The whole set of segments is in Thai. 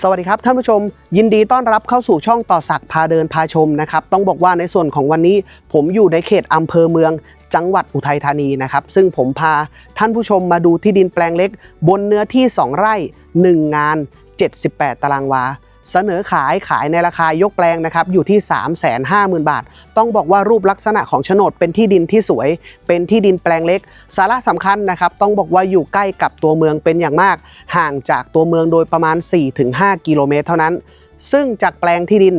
สวัสดีครับท่านผู้ชม ยินดีต้อนรับเข้าสู่ช่องต่อสักพาเดินพาชมนะครับต้องบอกว่าในส่วนของวันนี้ ผมอยู่ในเขตอำเภอเมือง จังหวัดอุทัยธานีนะครับซึ่งผมพาท่านผู้ชมมาดูที่ดินแปลงเล็ก บนเนื้อที่ 2 ไร่ 1 งาน 78 ตารางวา เสนอขายขายในราคายกแปลงนะครับอยู่ที่ 350,000 บาท ต้องบอกว่ารูปลักษณะของโฉนดเป็นที่ดินที่สวย เป็นที่ดินแปลงเล็ก สาระสำคัญนะครับต้องบอกว่าอยู่ใกล้กับตัวเมืองเป็นอย่างมาก ห่างจากตัวเมืองโดยประมาณ 4-5 กิโลเมตรเท่านั้น ซึ่งจากแปลงที่ดิน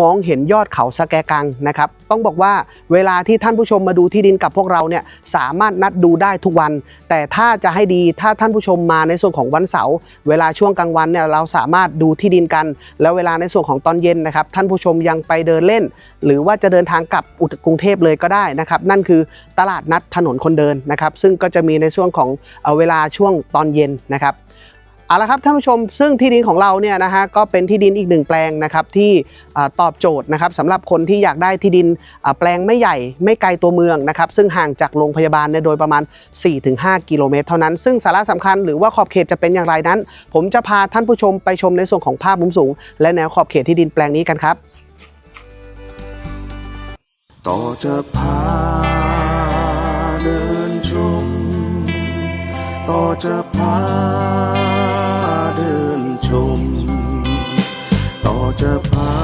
มองเห็นยอดเขาสแกกังนะครับ ต้องบอกว่าเวลาที่ท่านผู้ชมมาดูที่ดินกับพวกเราเนี่ยสามารถนัดดูได้ทุกวัน แต่ถ้าจะให้ดีถ้าท่านผู้ชมมาในส่วนของวันเสาร์เวลาช่วงกลางวันเนี่ยเราสามารถดูที่ดินกัน แล้วเวลาในส่วนของตอนเย็นนะครับ ท่านผู้ชมยังไปเดินเล่น หรือว่าจะเดินทางกลับอุตกรุงเทพเลยก็ได้นะครับ นั่นคือตลาดนัดถนนคนเดินนะครับ ซึ่งก็จะมีในช่วงของเอ่อเวลาช่วงตอนเย็นนะครับ เอาละครับท่านผู้ชมซึ่งที่ดินของเราเนี่ยนะฮะก็เป็นที่ดินอีกหนึ่งแปลงนะครับที่ตอบโจทย์นะครับสำหรับคนที่อยากได้ที่ดินแปลงไม่ใหญ่ไม่ไกลตัวเมืองนะครับซึ่งห่างจากโรงพยาบาลเนี่ยโดยประมาณ 4-5 กิโลเมตรเท่านั้น ซึ่งสาระสำคัญหรือว่าขอบเขตจะเป็นอย่างไรนั้น ผมจะพาท่านผู้ชมไปชมในส่วนของภาพมุมสูง และแนวขอบเขตที่ดินแปลงนี้กันครับต่อจะพาเดินชมต่อจะพา จะพา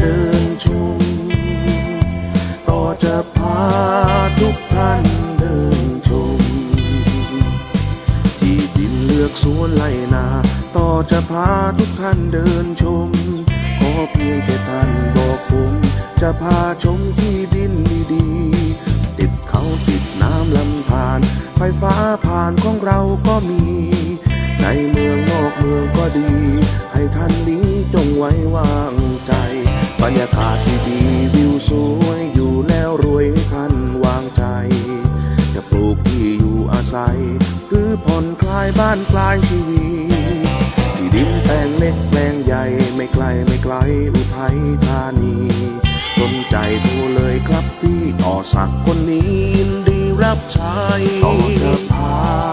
เดินชม ต่อจะพาทุกท่านเดินชม ที่ดินเลือกสวนไล่นา ต่อจะพาทุกท่านเดินชม ขอเพียงแค่ท่านบอกผม จะพาชมที่ดินดีๆติดเขาติดน้ำลำธารไฟฟ้าผ่านของเราก็มี ในเมืองนอกเมืองก็ดี ให้ท่านนี้จงไว้วางใจ บรรยากาศดีๆวิวสวยอยู่แล้วรวยให้ท่านวางใจ จะปลูกที่อยู่อาศัย หรือผ่อนคลายบ้านคลายชีวิตที่ดินแปลงเล็กแปลงใหญ่ไม่ไกลไม่ไกลอุทัยธานี สนใจโทรเลยครับพี่ต่อสักคนนี้ยินดีรับใช้ต่อจะพา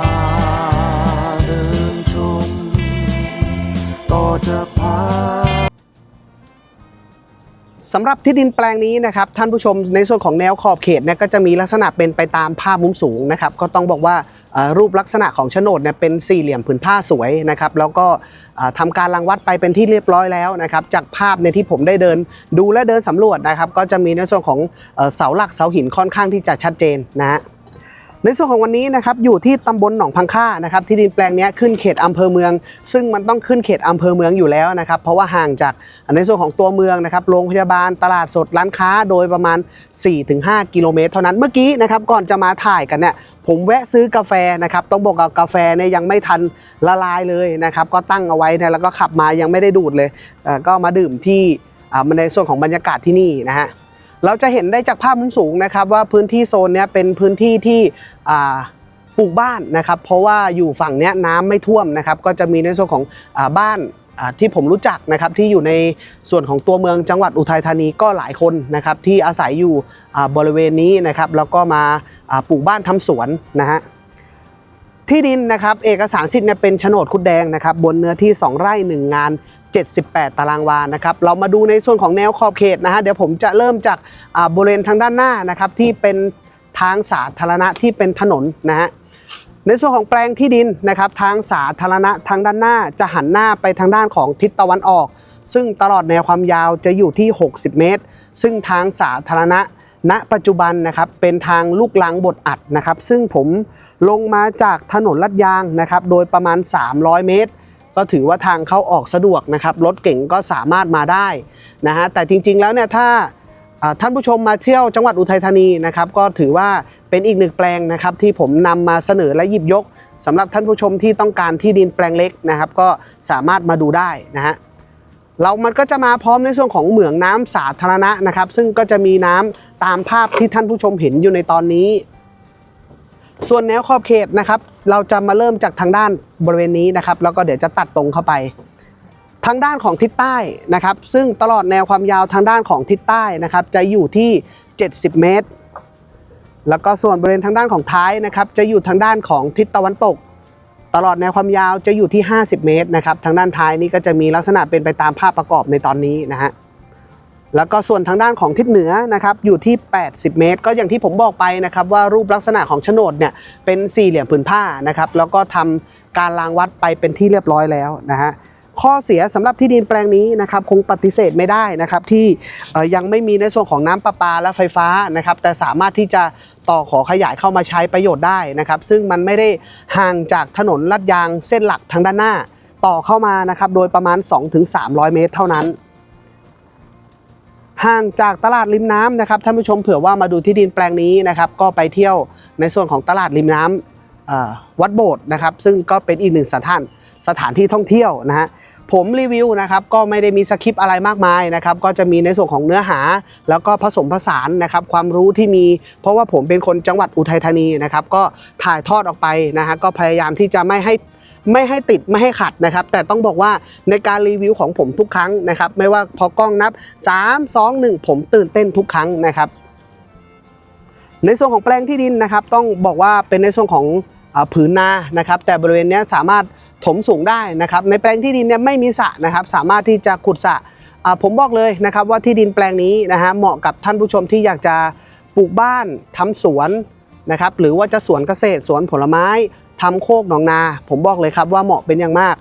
สำหรับที่ดินแปลงนี้นะครับท่านผู้ชมในส่วนของแนวขอบเขตเนี่ยก็จะมีลักษณะเป็นไปตามภาพมุมสูงนะครับก็ต้องบอกว่ารูปลักษณะของโฉนดเนี่ยเป็นสี่เหลี่ยมผืนผ้าสวยนะครับแล้วก็เอ่อทำการรังวัดไปเป็นที่เรียบร้อยแล้วนะครับจากภาพในที่ผมได้เดินดูและเดินสำรวจนะครับก็จะมีในส่วนของเสาหลักเสาหินค่อนข้างที่จะชัดเจนนะฮะ ในส่วนของวันนี้นะครับอยู่ที่ตำบลหนองพังค่านะครับที่ดินแปลงนี้ขึ้นเขตอำเภอเมือง ซึ่งมันต้องขึ้นเขตอำเภอเมืองอยู่แล้วนะครับเพราะว่าห่างจากในส่วนของตัวเมืองนะครับโรงพยาบาลตลาดสดร้านค้าโดยประมาณ 4-5 กิโลเมตร เท่านั้นเมื่อกี้นะครับก่อนจะมาถ่ายกันเนี่ยผมแวะซื้อกาแฟนะครับต้องบอกว่ากาแฟเนี่ยยังไม่ทันละลายเลยนะครับก็ตั้งเอาไว้นะแล้วก็ขับมายังไม่ได้ดูดเลยก็มาดื่มที่ในส่วนของบรรยากาศที่นี่นะฮะ เราจะเห็นได้จากภาพมุมสูงนะครับว่าพื้นที่โซนนี้เป็นพื้นที่ที่ปลูกบ้านนะครับ เพราะว่าอยู่ฝั่งนี้น้ำไม่ท่วมนะครับ ก็จะมีในส่วนของอบ้านที่ผมรู้จักนะครับที่อยู่ในส่วนของตัวเมืองจังหวัดอุทัยธานีก็หลายคนนะครับที่อาศัยอยู่บริเวณนี้นะครับแล้วก็มาปลูกบ้านทำสวนนะฮะที่ดินนะครับเอกสารสิทธิ์เนี่ยเป็นโฉนดคุดแดงนะครับบนเนื้อที่ 2 ไร่ 1 งาน 78 ตารางวานะครับ เรามาดูในส่วนของแนวขอบเขตนะฮะ เดี๋ยวผมจะเริ่มจากบริเวณทางด้านหน้านะครับที่เป็นทางสาธารณะที่เป็นถนนนะฮะ ในส่วนของแปลงที่ดินนะครับทางสาธารณะทางด้านหน้าจะหันหน้าไปทางด้านของทิศตะวันออก ซึ่งตลอดแนวความยาวจะอยู่ที่ 60 เมตร ซึ่งทางสาธารณะณปัจจุบันนะครับเป็นทางลูกลังบดอัดนะครับ ซึ่งผมลงมาจากถนนลัดยางนะครับโดยประมาณ 300 เมตร ก็ถือว่าทางเข้าออกสะดวกนะครับรถเก่งก็สามารถมาได้นะฮะแต่จริง ๆ แล้วเนี่ยถ้าท่านผู้ชมมาเที่ยวจังหวัดอุทัยธานีนะครับก็ถือว่าเป็นอีกหนึ่งแปลงนะครับที่ผมนำมาเสนอและหยิบยกสำหรับท่านผู้ชมที่ต้องการที่ดินแปลงเล็กนะครับ ก็สามารถมาดูได้นะฮะเรามันก็จะมาพร้อมในส่วนของเหมืองน้ำสาธารณะนะครับ ซึ่งก็จะมีน้ำตามภาพที่ท่านผู้ชมเห็นอยู่ในตอนนี้ ส่วนแนวขอบเขตนะครับ เราจะมาเริ่มจากทางด้านบริเวณนี้นะครับ แล้วก็เดี๋ยวจะตัดตรงเข้าไป ทางด้านของทิศใต้นะครับ ซึ่งตลอดแนวความยาวทางด้านของทิศใต้นะครับ จะอยู่ที่ 70 เมตร แล้วก็ส่วนบริเวณทางด้านของท้ายนะครับ จะอยู่ทางด้านของทิศตะวันตก ตลอดแนวความยาวจะอยู่ที่ 50 เมตรนะครับ ทางด้านท้ายนี่ก็จะมีลักษณะเป็นไปตามภาพประกอบในตอนนี้นะฮะ แล้วก็ส่วนทางด้านของทิศเหนือนะครับอยู่ที่ 80 เมตร ก็อย่างที่ผมบอกไปนะครับว่ารูปลักษณะของโฉนดเนี่ยเป็นสี่เหลี่ยมผืนผ้านะครับแล้วก็ทำการรางวัดไปเป็นที่เรียบร้อยแล้วนะฮะข้อเสียสำหรับที่ดินแปลงนี้นะครับคงปฏิเสธไม่ได้นะครับที่ยังไม่มีในส่วนของน้ำประปาและไฟฟ้านะครับแต่สามารถที่จะต่อขอขยายเข้ามาใช้ประโยชน์ได้นะครับซึ่งมันไม่ได้ห่างจากถนนลาดยางเส้นหลักทางด้านหน้า ต่อเข้ามานะครับโดยประมาณ 2-300 เมตรเท่านั้น ห่างจากตลาดริมน้ำนะครับท่านผู้ชมเผื่อว่ามาดูที่ดินแปลงนี้นะครับ ก็ไปเที่ยวในส่วนของตลาดริมน้ำวัดโบสถ์นะครับ ซึ่งก็เป็นอีกหนึ่งสถานสถานที่ท่องเที่ยวนะฮะผมรีวิวนะครับก็ไม่ได้มีสคริปต์อะไรมากมายนะครับก็จะมีในส่วนของเนื้อหา แล้วก็ผสมผสานนะครับความรู้ที่มี เพราะว่าผมเป็นคนจังหวัดอุทัยธานีนะครับก็ถ่ายทอดออกไปนะฮะก็พยายามที่จะไม่ให้ ไม่ให้ติดไม่ให้ขัดนะครับ แต่ต้องบอกว่าในการรีวิวของผมทุกครั้งนะครับ ไม่ว่าพอกล้องนับ 3 2 1 ผมตื่นเต้นทุกครั้งนะครับ ในส่วนของแปลงที่ดินนะครับ ต้องบอกว่าเป็นในส่วนของอผืนนานะครับ แต่บริเวณนี้สามารถถมสูงได้นะครับ ในแปลงที่ดินเนี่ยไม่มีสระนะครับ สามารถที่จะขุดสระผมบอกเลยนะครับว่าที่ดินแปลงนี้นะฮะเหมาะกับท่านผู้ชมที่อยากจะปลูกบ้านทำสวนนะครับหรือว่าจะสวนเกษตรสวนผลไม้ ทำโคกหนองนา ผมบอกเลยครับว่าเหมาะเป็นอย่างมาก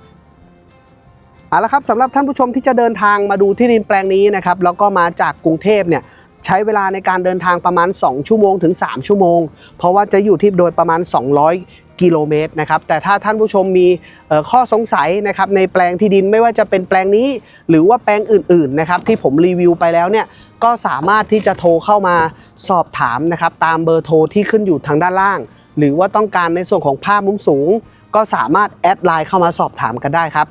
เอาละครับสำหรับท่านผู้ชมที่จะเดินทางมาดูที่ดินแปลงนี้นะครับแล้วก็มาจากกรุงเทพเนี่ยใช้เวลาในการเดินทางประมาณ 2 ชั่วโมงถึง 3 ชั่วโมง เพราะว่าจะอยู่ที่โดยประมาณ 200 กิโลเมตรนะครับแต่ถ้าท่านผู้ชมมีข้อสงสัยนะครับในแปลงที่ดินไม่ว่าจะเป็นแปลงนี้ หรือว่าแปลงอื่นๆนะครับที่ผมรีวิวไปแล้วเนี่ยก็สามารถที่จะโทรเข้ามาสอบถามนะครับตามเบอร์โทรที่ขึ้นอยู่ทางด้านล่าง หรือว่าต้องการในส่วนของภาพมุมสูง ก็สามารถแอดไลน์เข้ามาสอบถามกันได้ครับ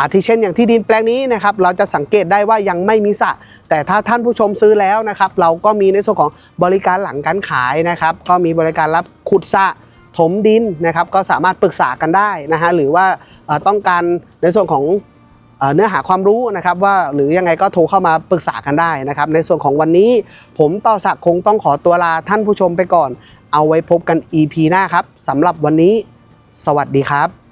อาทิเช่นอย่างที่ดินแปลงนี้นะครับเราจะสังเกตได้ว่ายังไม่มีสระแต่ถ้าท่านผู้ชมซื้อแล้วนะครับ เราก็มีในส่วนของบริการหลังการขายนะครับ ก็มีบริการรับขุดสระถมดินนะครับ ก็สามารถปรึกษากันได้นะฮะหรือว่าต้องการในส่วนของเอ่อเนื้อหาความรู้นะครับว่าหรือยังไงก็โทรเข้ามาปรึกษากันได้นะครับ ในส่วนของวันนี้ผมต่อศักดิ์คงต้องขอตัวลาท่านผู้ชมไปก่อน เอาไว้พบกัน EP หน้าครับสำหรับวันนี้ สวัสดีครับ